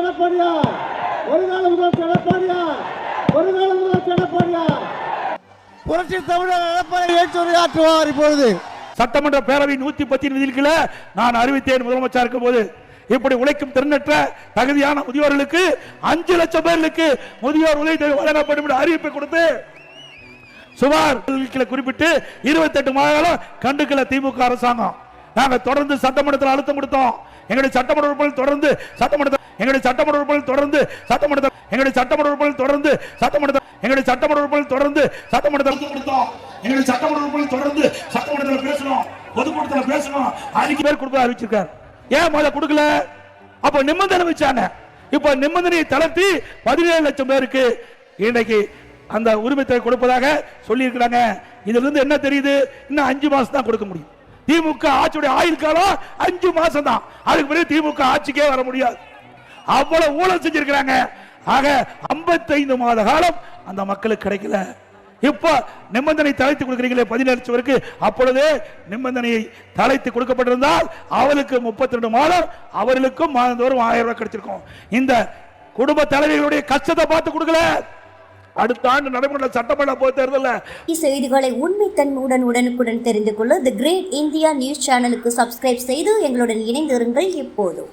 எடப்பாடியார் ஒரு கால முதலமைச்சர் எடப்பாடியார் ஒரு கால முதலமைச்சர் எடப்பாடியார் புரட்சி தமிழர் எடப்பாடி ஏற்றுரையாற்றுவார் இப்பொழுது. சட்டமன்ற பேரவை நூத்தி பத்தின் கீழே நான் அறிவித்தேன் முதலமைச்சர் இருக்கும் போது. இப்படி உழைக்கும் திறனற்ற தகுதியான முதியோர்களுக்கு அஞ்சு லட்சம் பேர்களுக்கு முதியோர் உதவி வழங்கப்படும் என்று அறிவிப்பை கொடுத்து சுமார் கீழே குறிப்பிட்டு இருபத்தெட்டு மாதங்களும் கண்டுக்கல திமுக அரசாங்கம். நாங்கள் தொடர்ந்து சட்டமன்றத்தில் அழுத்தம் கொடுத்தோம். எங்களுடைய சட்டமன்ற உறுப்பினர் தொடர்ந்து சட்டமன்ற எங்களுடைய சட்டமன்ற உறுப்பினர் தொடர்ந்து சட்டமன்ற எங்களுடைய சட்டமன்ற உறுப்பினர் தொடர்ந்து சட்டமன்ற எங்களுடைய சட்டமன்ற உறுப்பினர் தொடர்ந்து கொடுத்தோம் எங்களுடைய சட்டமன்ற உறுப்பினர் தொடர்ந்து சட்டமன்றத்தில் பேசணும். பொதுக்கூட்டத்தில் பேசணும். அறிக்கை பேர் கொடுக்க அறிவிச்சிருக்காரு. ஏன் முதல்ல கொடுக்கல? அப்ப நிபந்தனை வச்சாங்க இப்ப நிபந்தனையை தளர்த்தி பதினேழு லட்சம் பேருக்கு இன்னைக்கு அந்த உரிமத்தை கொடுப்பதாக சொல்லி இருக்கிறாங்க இதுல இருந்து என்ன தெரியுது? இன்னும் அஞ்சு மாசம் தான் கொடுக்க முடியும். திமுக ஆட்சியுடைய ஆயுள் காலம் அஞ்சு மாசம் தான் அதுக்கு பிறகு திமுக ஆட்சிக்கே வர முடியாது. அவ்வளவு ஊழல் செஞ்சிருக்கிறாங்க. ஆக 55 மாத காலம் அந்த மக்களுக்கு கிடைக்கல. இப்போ நிபந்தனை தலைத்து கொடுக்கிறீங்களே பதினேழு சுவருக்கு. அப்பொழுது அப்பொழுதே நிபந்தனையை தலைத்து கொடுக்கப்பட்டிருந்தால் அவளுக்கு முப்பத்தி ரெண்டு மாதம் அவர்களுக்கும் மாதந்தோறும் ஆயிரம் ரூபாய் கிடைச்சிருக்கும். இந்த குடும்ப தலைவர்களுடைய கஷ்டத்தை பார்த்து கொடுக்கல. அடுத்த ஆண்டு நடைமுறை சட்டமன்ற பொது தேர்தலில் செய்திகளை உண்மைத்தன்மையுடன் உடனுக்குடன் தெரிந்து கொள்ள தி கிரேட் இந்தியா நியூஸ் சேனலுக்கு சப்ஸ்கிரைப் செய்து எங்களுடன் இணைந்திருங்கள் எப்போதும்